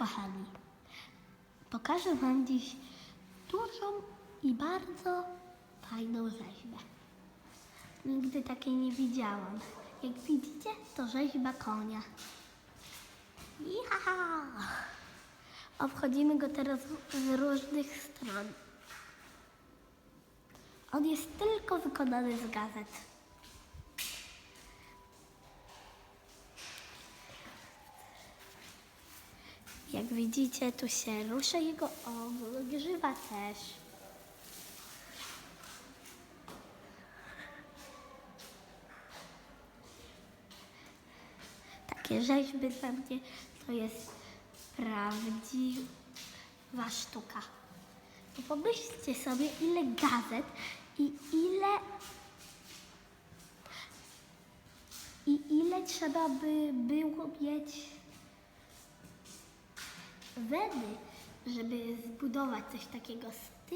kochani, pokażę Wam dziś dużą i bardzo fajną rzeźbę. Nigdy takiej nie widziałam. Jak widzicie, to rzeźba konia. Jaha! Obchodzimy go teraz z różnych stron. On jest tylko wykonany z gazet. Widzicie, tu się rusza jego ogon, grzywa też. Takie rzeźby dla mnie to jest prawdziwa sztuka. Bo pomyślcie sobie, ile gazet i ile i ile trzeba by było mieć weny, żeby zbudować coś takiego z